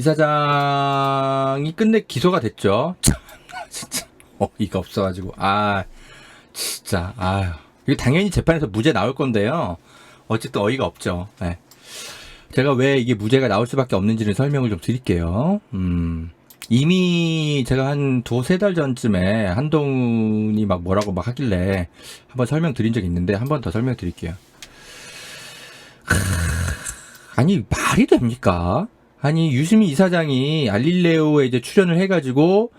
이사장이 끝내 기소가 됐죠. 참, 진짜 어이가 없어가지고 아 진짜 아유 이게 당연히 재판에서 무죄 나올 건데요. 어쨌든 어이가 없죠. 네. 제가 왜 이게 무죄가 나올 수밖에 없는지를 설명을 좀 드릴게요. 음. 이미 제가 한 두세 달 전쯤에 한동훈이 막 뭐라고 막 하길래 한번 설명드린 적이 있는데 한 번 더 설명드릴게요. 아니 말이 됩니까? 아니 유시민 이사장이 알릴레오에 이제 출연을 해가지고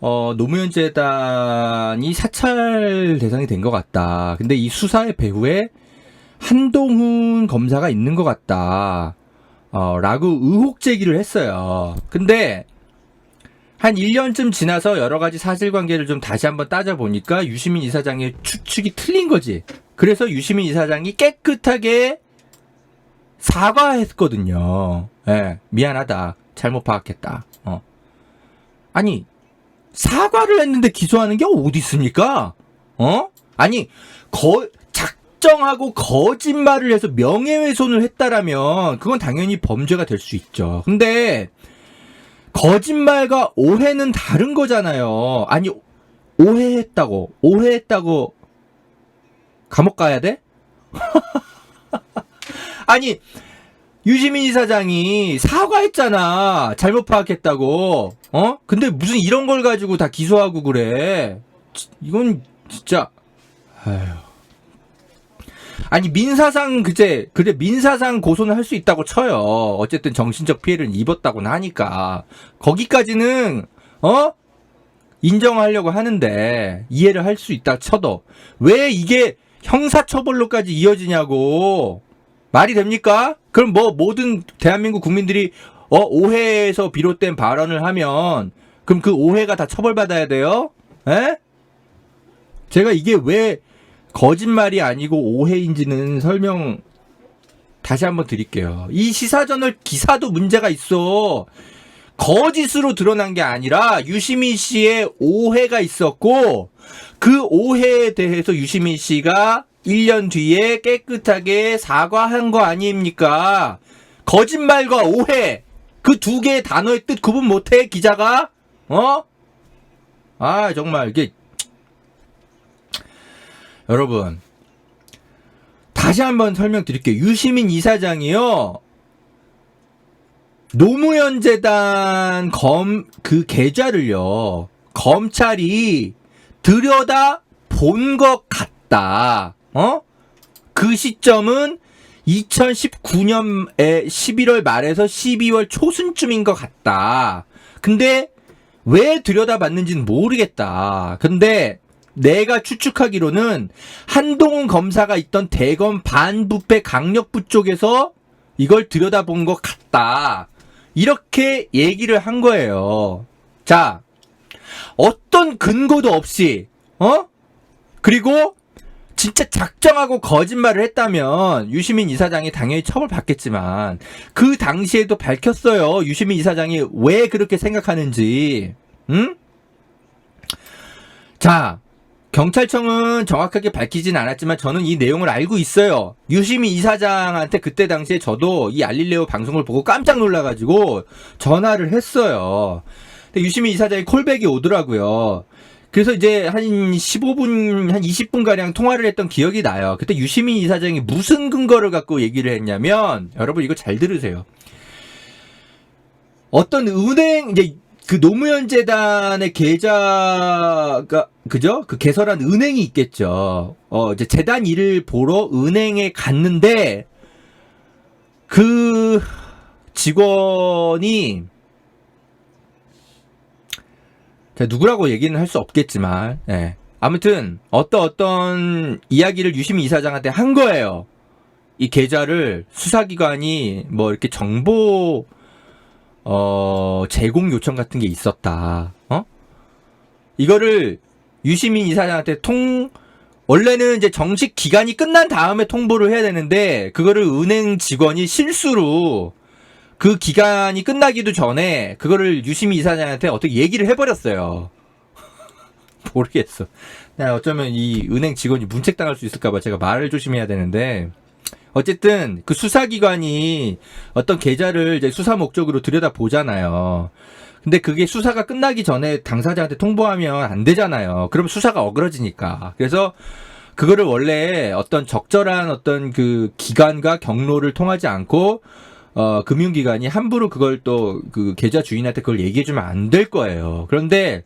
어 노무현 재단이 사찰 대상이 된 것 같다. 근데 이 수사의 배후에 한동훈 검사가 있는 것 같다. 어, 라고 의혹 제기를 했어요. 근데 한 1년쯤 지나서 여러 가지 사실관계를 좀 다시 한번 따져보니까 유시민 이사장의 추측이 틀린 거지. 그래서 유시민 이사장이 깨끗하게 사과했거든요. 예, 미안하다. 잘못 파악했다. 어. 아니, 사과를 했는데 기소하는 게 어디 있습니까? 어? 아니, 거, 작정하고 거짓말을 해서 명예훼손을 했다라면, 그건 당연히 범죄가 될 수 있죠. 근데, 거짓말과 오해는 다른 거잖아요. 아니, 오해했다고, 오해했다고, 감옥 가야 돼? 아니, 유시민 이사장이 사과했잖아. 잘못 파악했다고. 어? 근데 무슨 이런 걸 가지고 다 기소하고 그래. 지- 이건 진짜 아휴. 아니 민사상 그제 그래 민사상 고소는 할 수 있다고 쳐요. 어쨌든 정신적 피해를 입었다고는 하니까 거기까지는 어 인정하려고 하는데 이해를 할 수 있다 쳐도 왜 이게 형사처벌로까지 이어지냐고 말이 됩니까? 그럼 뭐 모든 대한민국 국민들이 어 오해에서 비롯된 발언을 하면 그럼 그 오해가 다 처벌받아야 돼요? 에? 제가 이게 왜 거짓말이 아니고 오해인지는 설명 다시 한번 드릴게요. 이 시사저널 기사도 문제가 있어. 거짓으로 드러난 게 아니라 유시민 씨의 오해가 있었고 그 오해에 대해서 유시민 씨가 1년 뒤에 깨끗하게 사과한 거 아닙니까? 거짓말과 오해 그 두 개의 단어의 뜻 구분 못해 기자가? 어? 아 정말 이게 여러분 다시 한번 설명드릴게요. 유시민 이사장이요. 노무현 재단 검 그 계좌를요. 검찰이 들여다 본 것 같다. 어? 그 시점은 2019년에 11월 말에서 12월 초순쯤인 것 같다. 근데 왜 들여다봤는지는 모르겠다. 근데 내가 추측하기로는 한동훈 검사가 있던 대검 반부패 강력부 쪽에서 이걸 들여다본 것 같다. 이렇게 얘기를 한 거예요. 자, 어떤 근거도 없이, 어? 그리고 진짜 작정하고 거짓말을 했다면 유시민 이사장이 당연히 처벌받겠지만 그 당시에도 밝혔어요. 유시민 이사장이 왜 그렇게 생각하는지. 응? 자, 경찰청은 정확하게 밝히진 않았지만 저는 이 내용을 알고 있어요. 유시민 이사장한테 그때 당시에 저도 이 알릴레오 방송을 보고 깜짝 놀라가지고 전화를 했어요. 근데 유시민 이사장이 콜백이 오더라고요. 그래서 이제 한 15분, 한 20분 가량 통화를 했던 기억이 나요. 그때 유시민 이사장이 무슨 근거를 갖고 얘기를 했냐면, 여러분 이거 잘 들으세요. 어떤 은행, 이제 그 노무현 재단의 계좌가, 그죠? 그 개설한 은행이 있겠죠. 어, 이제 재단 일을 보러 은행에 갔는데, 그 직원이 제가 누구라고 얘기는 할 수 없겠지만, 예. 아무튼, 어떤 어떤 이야기를 유시민 이사장한테 한 거예요. 이 계좌를 수사기관이 뭐 이렇게 정보, 어, 제공 요청 같은 게 있었다. 어? 이거를 유시민 이사장한테 통, 원래는 이제 정식 기간이 끝난 다음에 통보를 해야 되는데, 그거를 은행 직원이 실수로 그 기간이 끝나기도 전에 그거를 유시민 이사장한테 어떻게 얘기를 해버렸어요. 모르겠어. 나 어쩌면 이 은행 직원이 문책당할 수 있을까봐 제가 말을 조심해야 되는데 어쨌든 그 수사기관이 어떤 계좌를 이제 수사 목적으로 들여다 보잖아요. 근데 그게 수사가 끝나기 전에 당사자한테 통보하면 안 되잖아요. 그럼 수사가 어그러지니까. 그래서 그거를 원래 어떤 적절한 어떤 그 기관과 경로를 통하지 않고 어 금융기관이 함부로 그걸 또 그 계좌 주인한테 그걸 얘기해주면 안 될 거예요. 그런데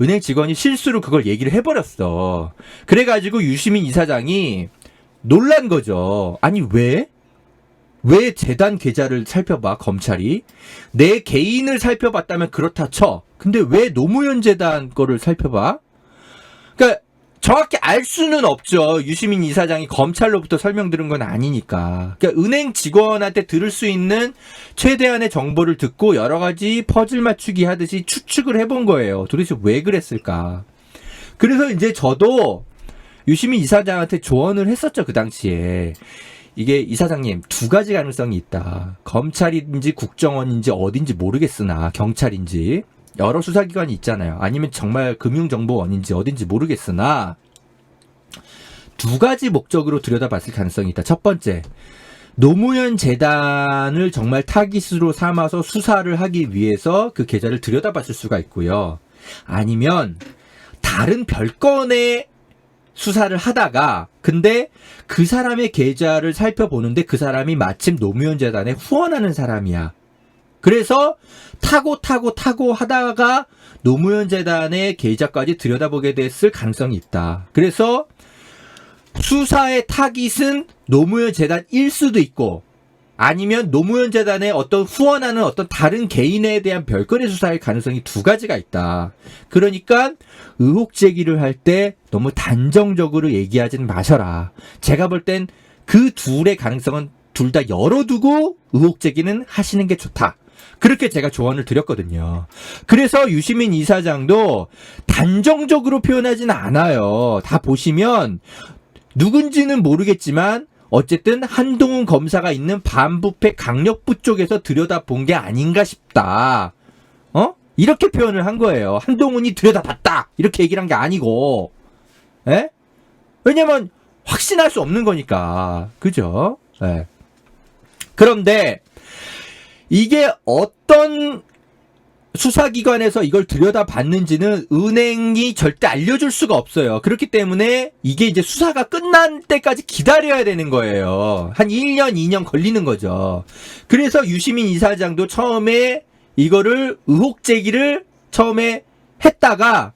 은행 직원이 실수로 그걸 얘기를 해버렸어. 그래가지고 유시민 이사장이 놀란 거죠. 아니 왜? 왜 재단 계좌를 살펴봐 검찰이 내 개인을 살펴봤다면 그렇다 쳐. 근데 왜 노무현 재단 거를 살펴봐? 그러니까 정확히 알 수는 없죠. 유시민 이사장이 검찰로부터 설명 들은 건 아니니까. 그러니까 은행 직원한테 들을 수 있는 최대한의 정보를 듣고 여러 가지 퍼즐 맞추기 하듯이 추측을 해본 거예요. 도대체 왜 그랬을까? 그래서 이제 저도 유시민 이사장한테 조언을 했었죠. 그 당시에. 이게 이사장님 두 가지 가능성이 있다. 검찰인지 국정원인지 어딘지 모르겠으나 경찰인지 여러 수사기관이 있잖아요. 아니면 정말 금융정보원인지 어딘지 모르겠으나 두 가지 목적으로 들여다봤을 가능성이 있다. 첫 번째, 노무현 재단을 정말 타깃으로 삼아서 수사를 하기 위해서 그 계좌를 들여다봤을 수가 있고요. 아니면 다른 별건의 수사를 하다가 근데 그 사람의 계좌를 살펴보는데 그 사람이 마침 노무현 재단에 후원하는 사람이야. 그래서 타고 타고 타고 하다가 노무현 재단의 계좌까지 들여다보게 됐을 가능성이 있다. 그래서 수사의 타깃은 노무현 재단일 수도 있고 아니면 노무현 재단에 어떤 후원하는 어떤 다른 개인에 대한 별건의 수사의 가능성이 두 가지가 있다. 그러니까 의혹 제기를 할 때 너무 단정적으로 얘기하진 마셔라. 제가 볼 땐 그 둘의 가능성은 둘 다 열어두고 의혹 제기는 하시는 게 좋다. 그렇게 제가 조언을 드렸거든요. 그래서 유시민 이사장도 단정적으로 표현하진 않아요. 다 보시면 누군지는 모르겠지만 어쨌든 한동훈 검사가 있는 반부패 강력부 쪽에서 들여다본 게 아닌가 싶다. 어? 이렇게 표현을 한 거예요. 한동훈이 들여다봤다. 이렇게 얘기를 한 게 아니고. 예? 왜냐면 확신할 수 없는 거니까. 그죠? 예. 그런데 이게 어떤 수사기관에서 이걸 들여다봤는지는 은행이 절대 알려줄 수가 없어요. 그렇기 때문에 이게 이제 수사가 끝난 때까지 기다려야 되는 거예요. 한 1년, 2년 걸리는 거죠. 그래서 유시민 이사장도 처음에 이거를 의혹 제기를 처음에 했다가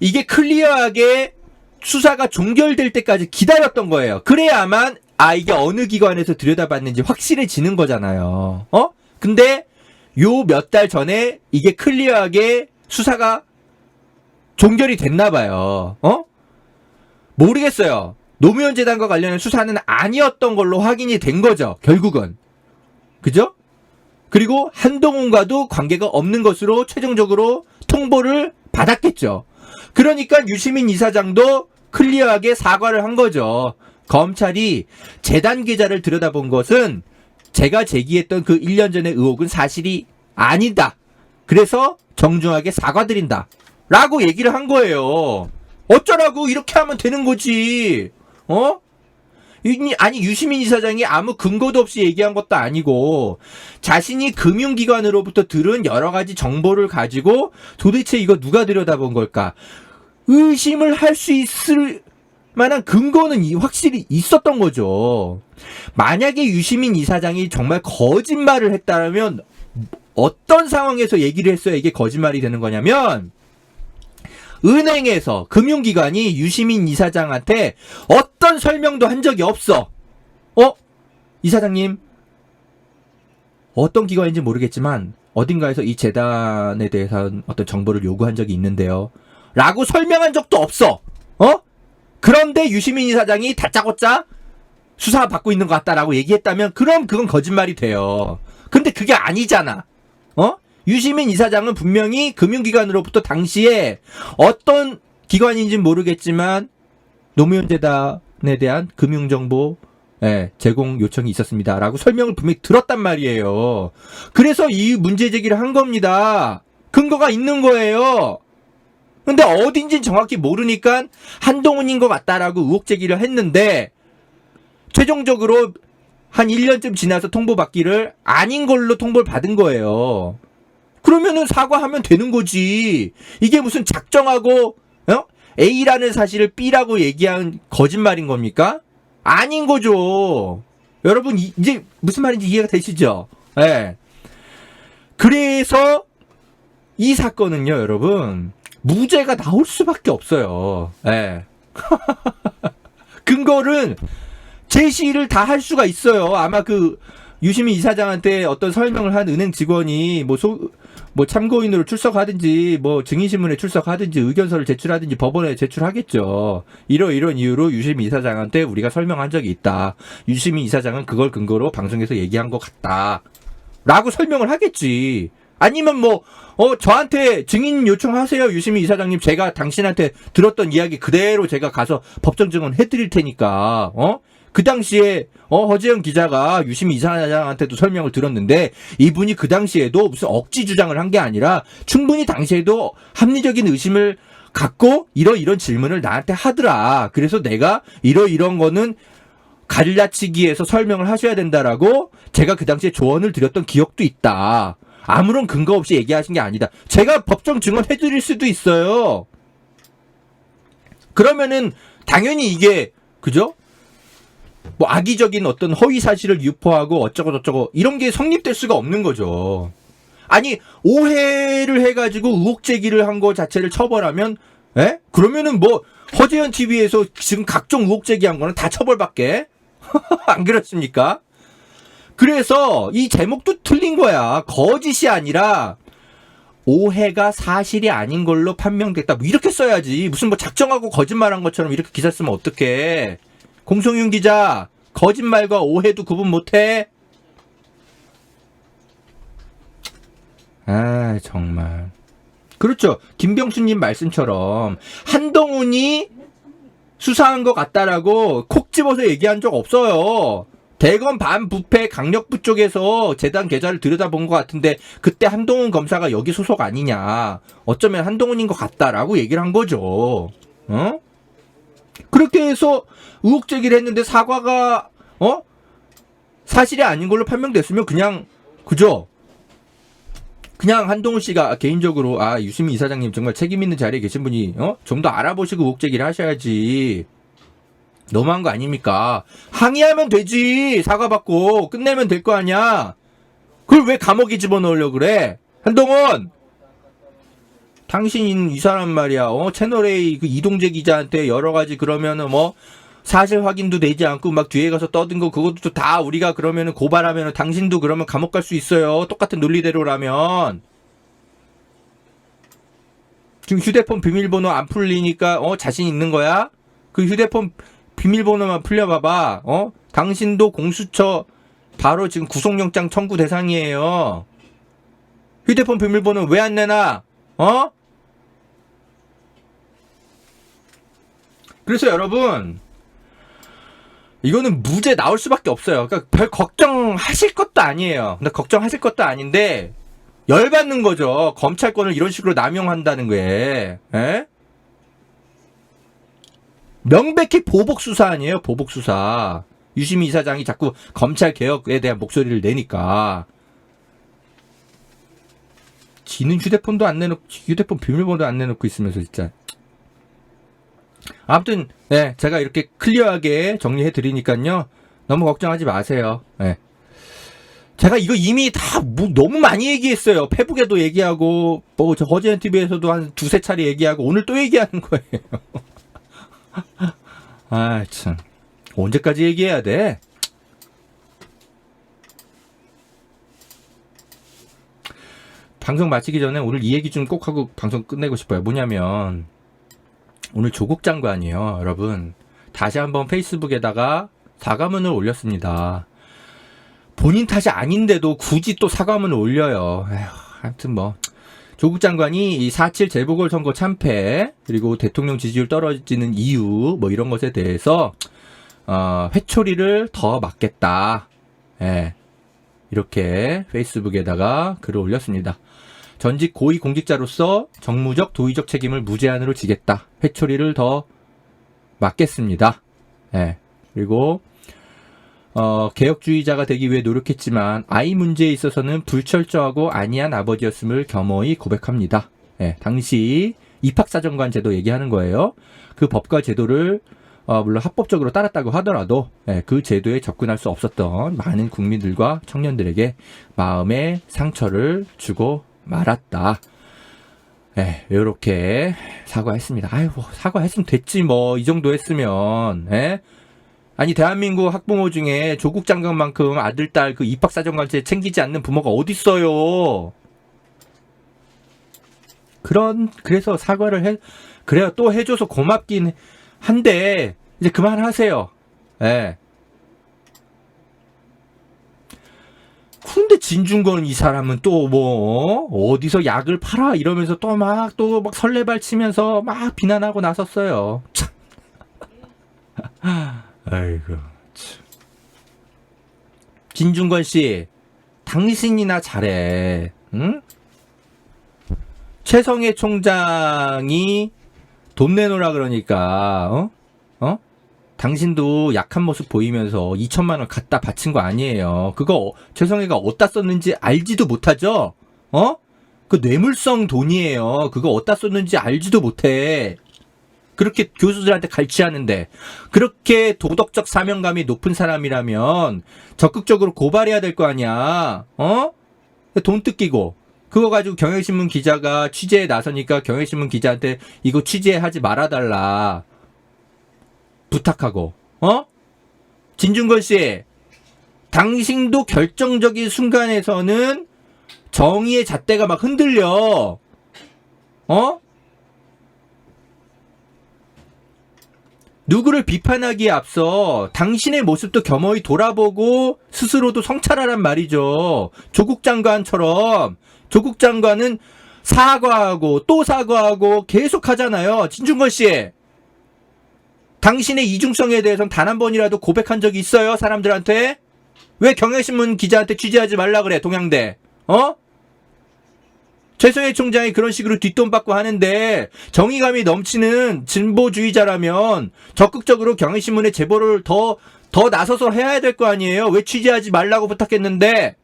이게 클리어하게 수사가 종결될 때까지 기다렸던 거예요. 그래야만 아 이게 어느 기관에서 들여다봤는지 확실해지는 거잖아요. 어? 근데 요 몇 달 전에 이게 클리어하게 수사가 종결이 됐나 봐요. 어? 모르겠어요. 노무현 재단과 관련된 수사는 아니었던 걸로 확인이 된 거죠. 결국은. 그죠? 그리고 한동훈과도 관계가 없는 것으로 최종적으로 통보를 받았겠죠. 그러니까 유시민 이사장도 클리어하게 사과를 한 거죠. 검찰이 재단 계좌를 들여다본 것은 제가 제기했던 그 1년 전의 의혹은 사실이 아니다. 그래서 정중하게 사과드린다. 라고 얘기를 한 거예요. 어쩌라고 이렇게 하면 되는 거지. 어? 이- 아니 유시민 이사장이 아무 근거도 없이 얘기한 것도 아니고 자신이 금융기관으로부터 들은 여러 가지 정보를 가지고 도대체 이거 누가 들여다본 걸까 의심을 할 수 있을 만한 근거는 이- 확실히 있었던 거죠. 만약에 유시민 이사장이 정말 거짓말을 했다면 어떤 상황에서 얘기를 했어야 이게 거짓말이 되는 거냐면 은행에서 금융기관이 유시민 이사장한테 어떤 설명도 한 적이 없어. 어? 이사장님 어떤 기관인지 모르겠지만 어딘가에서 이 재단에 대해서 어떤 정보를 요구한 적이 있는데요. 라고 설명한 적도 없어. 어? 그런데 유시민 이사장이 다짜고짜 수사 받고 있는 것 같다라고 얘기했다면 그럼 그건 거짓말이 돼요. 근데 그게 아니잖아. 어? 유시민 이사장은 분명히 금융기관으로부터 당시에 어떤 기관인지는 모르겠지만 노무현 재단에 대한 금융정보 예, 제공 요청이 있었습니다. 라고 설명을 분명히 들었단 말이에요. 그래서 이 문제 제기를 한 겁니다. 근거가 있는 거예요. 근데 어딘진 정확히 모르니까 한동훈인 것 같다라고 의혹 제기를 했는데 최종적으로 한 1년쯤 지나서 통보받기를 아닌 걸로 통보를 받은 거예요. 그러면은 사과하면 되는 거지. 이게 무슨 작정하고 어? A라는 사실을 B라고 얘기한 거짓말인 겁니까? 아닌 거죠. 여러분 이- 이제 무슨 말인지 이해가 되시죠? 예. 그래서 이 사건은요, 여러분 무죄가 나올 수밖에 없어요. 예. 근거는 제시를 다 할 수가 있어요. 아마 그 유시민 이사장한테 어떤 설명을 한 은행 직원이 뭐 소, 뭐 참고인으로 출석하든지 뭐 증인신문에 출석하든지 의견서를 제출하든지 법원에 제출하겠죠. 이러 이런 이유로 유시민 이사장한테 우리가 설명한 적이 있다. 유시민 이사장은 그걸 근거로 방송에서 얘기한 것 같다. 라고 설명을 하겠지. 아니면 뭐, 어, 저한테 증인 요청하세요, 유시민 이사장님. 제가 당신한테 들었던 이야기 그대로 제가 가서 법정 증언 해드릴 테니까, 어? 그 당시에, 어, 허재영 기자가 유시민 이사장한테도 설명을 들었는데, 이분이 그 당시에도 무슨 억지 주장을 한 게 아니라, 충분히 당시에도 합리적인 의심을 갖고, 이러 이런 질문을 나한테 하더라. 그래서 내가 이러 이런 거는 갈라치기에서 설명을 하셔야 된다라고 제가 그 당시에 조언을 드렸던 기억도 있다. 아무런 근거 없이 얘기하신 게 아니다. 제가 법정 증언 해 드릴 수도 있어요. 그러면은 당연히 이게 그죠? 뭐 악의적인 어떤 허위 사실을 유포하고 어쩌고 저쩌고 이런 게 성립될 수가 없는 거죠. 아니 오해를 해가지고 의혹 제기를 한 거 자체를 처벌하면, 에? 그러면은 뭐 허재현 TV에서 지금 각종 의혹 제기한 거는 다 처벌받게 안 그렇습니까? 그래서 이 제목도 틀린 거야. 거짓이 아니라 오해가 사실이 아닌 걸로 판명됐다. 뭐 이렇게 써야지. 무슨 뭐 작정하고 거짓말한 것처럼 이렇게 기사 쓰면 어떡해. 공성윤 기자, 거짓말과 오해도 구분 못해? 아, 정말. 그렇죠. 김병수님 말씀처럼 한동훈이 수사한 것 같다라고 콕 집어서 얘기한 적 없어요. 대검 반부패 강력부 쪽에서 재단 계좌를 들여다본 것 같은데 그때 한동훈 검사가 여기 소속 아니냐. 어쩌면 한동훈인 것 같다라고 얘기를 한 거죠. 어? 그렇게 해서 의혹 제기를 했는데 사과가 어? 사실이 아닌 걸로 판명됐으면 그냥 그죠? 그냥 한동훈 씨가 개인적으로 아 유시민 이사장님 정말 책임 있는 자리에 계신 분이 어? 좀 더 알아보시고 의혹 제기를 하셔야지. 너무한 거 아닙니까? 항의하면 되지. 사과받고 끝내면 될 거 아니야. 그걸 왜 감옥에 집어넣으려고 그래? 한동훈! 당신 이 사람 말이야. 어, 채널A 그 이동재 기자한테 여러 가지 그러면은 뭐 사실 확인도 되지 않고 막 뒤에 가서 떠든 거 그것도 다 우리가 그러면은 고발하면은 당신도 그러면 감옥 갈 수 있어요. 똑같은 논리대로라면. 지금 휴대폰 비밀번호 안 풀리니까 어 자신 있는 거야? 그 휴대폰 비밀번호만 풀려봐봐. 어? 당신도 공수처 바로 지금 구속영장 청구 대상이에요. 휴대폰 비밀번호 왜 안 내놔? 어? 그래서 여러분 이거는 무죄 나올 수밖에 없어요. 그러니까 별 걱정하실 것도 아니에요. 근데 걱정하실 것도 아닌데 열받는 거죠. 검찰권을 이런 식으로 남용한다는 거에. 에? 명백히 보복 수사 아니에요. 보복 수사. 유시민 이사장이 자꾸 검찰 개혁에 대한 목소리를 내니까 지는 휴대폰도 안 내놓고 휴대폰 비밀번호도 안 내놓고 있으면서 진짜 아무튼 네 제가 이렇게 클리어하게 정리해 드리니까요 너무 걱정하지 마세요 네. 제가 이거 이미 다 뭐 너무 많이 얘기했어요 페북에도 얘기하고 뭐 저 허재현 TV에서도 한 두세 차례 얘기하고 오늘 또 얘기하는 거예요 아참 언제까지 얘기해야 돼? 방송 마치기 전에 오늘 이 얘기 좀 꼭 하고 방송 끝내고 싶어요. 뭐냐면 오늘 조국 장관이요, 여러분. 다시 한번 페이스북에다가 사과문을 올렸습니다. 본인 탓이 아닌데도 굳이 또 사과문을 올려요. 에휴, 하여튼 뭐 조국 장관이 이 4.7 재보궐선거 참패 그리고 대통령 지지율 떨어지는 이유 뭐 이런 것에 대해서 어, 회초리를 더 맞겠다. 예. 이렇게 페이스북에다가 글을 올렸습니다. 전직 고위 공직자로서 정무적 도의적 책임을 무제한으로 지겠다. 회초리를 더 맞겠습니다. 예. 그리고 어, 개혁주의자가 되기 위해 노력했지만 아이 문제에 있어서는 불철저하고 안이한 아버지였음을 겸허히 고백합니다. 예, 당시 입학사정관 제도 얘기하는 거예요. 그 법과 제도를 어, 물론 합법적으로 따랐다고 하더라도 예, 그 제도에 접근할 수 없었던 많은 국민들과 청년들에게 마음의 상처를 주고 말았다. 예, 요렇게 사과했습니다. 아이고, 사과했으면 됐지, 뭐, 이 정도 했으면, 예? 아니, 대한민국 학부모 중에 조국 장관만큼 아들, 딸 그 입학 사정관제 챙기지 않는 부모가 어딨어요. 그런, 그래서 사과를 해, 그래요. 또 해줘서 고맙긴 한데, 이제 그만하세요. 예. 근데 진중권 이 사람은 또 뭐 어디서 약을 팔아 이러면서 또 막 또 막 설레발 치면서 막 비난하고 나섰어요. 참. 아이고. 참. 진중권 씨, 당신이나 잘해. 응? 최성해 총장이 돈 내놓으라 그러니까 어? 어? 당신도 약한 모습 보이면서 2천만 원 갖다 바친 거 아니에요. 그거 최성애가 어디다 썼는지 알지도 못하죠? 어? 그 뇌물성 돈이에요. 그거 어디다 썼는지 알지도 못해. 그렇게 교수들한테 갈취하는데 그렇게 도덕적 사명감이 높은 사람이라면 적극적으로 고발해야 될 거 아니야. 어? 돈 뜯기고 그거 가지고 경향신문 기자가 취재에 나서니까 경향신문 기자한테 이거 취재하지 말아달라. 부탁하고, 어? 진중권 씨, 당신도 결정적인 순간에서는 정의의 잣대가 막 흔들려. 어? 누구를 비판하기에 앞서 당신의 모습도 겸허히 돌아보고 스스로도 성찰하란 말이죠. 조국 장관처럼 조국 장관은 사과하고 또 사과하고 계속 하잖아요. 진중권 씨. 당신의 이중성에 대해서는 단 한 번이라도 고백한 적이 있어요, 사람들한테? 왜 경향신문 기자한테 취재하지 말라 그래, 동양대? 어? 최성해 총장이 그런 식으로 뒷돈 받고 하는데 정의감이 넘치는 진보주의자라면 적극적으로 경향신문에 제보를 더, 더 나서서 해야 될 거 아니에요? 왜 취재하지 말라고 부탁했는데?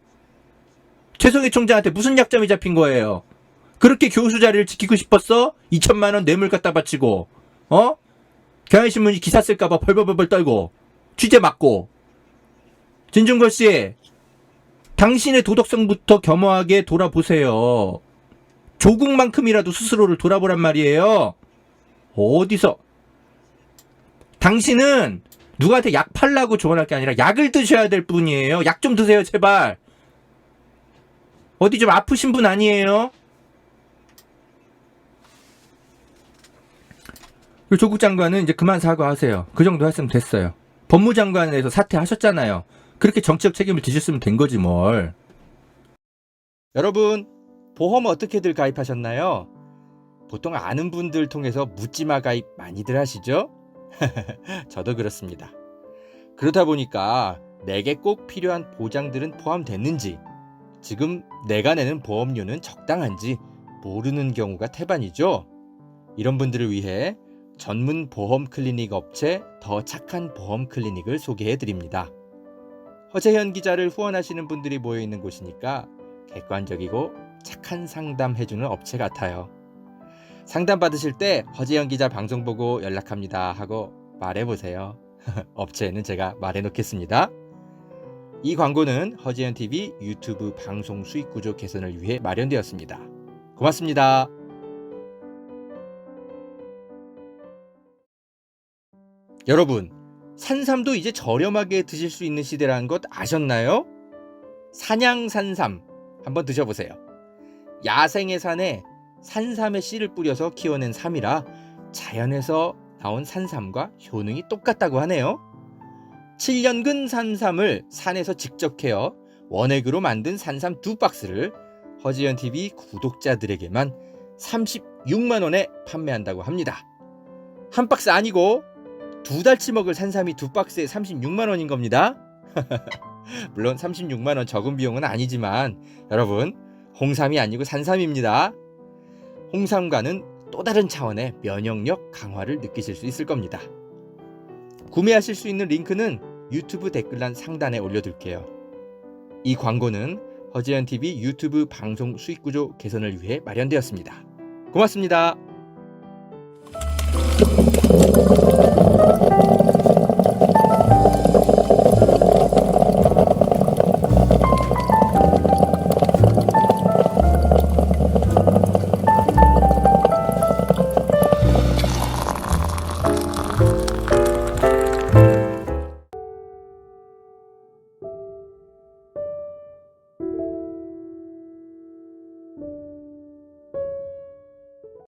최성해 총장한테 무슨 약점이 잡힌 거예요? 그렇게 교수 자리를 지키고 싶었어? 2천만 원 뇌물 갖다 바치고, 어? 경향신문이 기사 쓸까봐 벌벌벌벌 떨고 취재 맞고 진중권 씨 당신의 도덕성부터 겸허하게 돌아보세요. 조국만큼이라도 스스로를 돌아보란 말이에요. 어디서 당신은 누구한테 약 팔라고 조언할 게 아니라 약을 드셔야 될 뿐이에요. 약 좀 드세요, 제발. 어디 좀 아프신 분 아니에요? 조국 장관은 이제 그만 사과하세요. 그 정도 했으면 됐어요. 법무장관에서 사퇴하셨잖아요. 그렇게 정치적 책임을 지셨으면 된 거지 뭘. 여러분, 보험 어떻게들 가입하셨나요? 보통 아는 분들 통해서 묻지마 가입 많이들 하시죠? 저도 그렇습니다. 그러다 보니까 내게 꼭 필요한 보장들은 포함됐는지, 지금 내가 내는 보험료는 적당한지 모르는 경우가 태반이죠. 이런 분들을 위해 전문 보험 클리닉 업체 더 착한 보험 클리닉을 소개해 드립니다. 허재현 기자를 후원하시는 분들이 모여 있는 곳이니까 객관적이고 착한 상담 해주는 업체 같아요. 상담 받으실 때 허재현 기자 방송 보고 연락합니다 하고 말해 보세요. 업체에는 제가 말해 놓겠습니다. 이 광고는 허재현 TV 유튜브 방송 수익 구조 개선을 위해 마련되었습니다. 고맙습니다. 여러분, 산삼도 이제 저렴하게 드실 수 있는 시대라는 것 아셨나요? 산양산삼 한번 드셔보세요. 야생의 산에 산삼의 씨를 뿌려서 키워낸 삼이라 자연에서 나온 산삼과 효능이 똑같다고 하네요. 7년근 산삼을 산에서 직접 캐어 원액으로 만든 산삼 두 박스를 허지연 TV 구독자들에게만 36만 원에 판매한다고 합니다. 한 박스 아니고 두 달치 먹을 산삼이 두 박스에 36만 원인 겁니다. 물론 36만 원 적은 비용은 아니지만 여러분 홍삼이 아니고 산삼입니다. 홍삼과는 또 다른 차원의 면역력 강화를 느끼실 수 있을 겁니다. 구매하실 수 있는 링크는 유튜브 댓글란 상단에 올려둘게요. 이 광고는 허재현 TV 유튜브 방송 수익 구조 개선을 위해 마련되었습니다. 고맙습니다.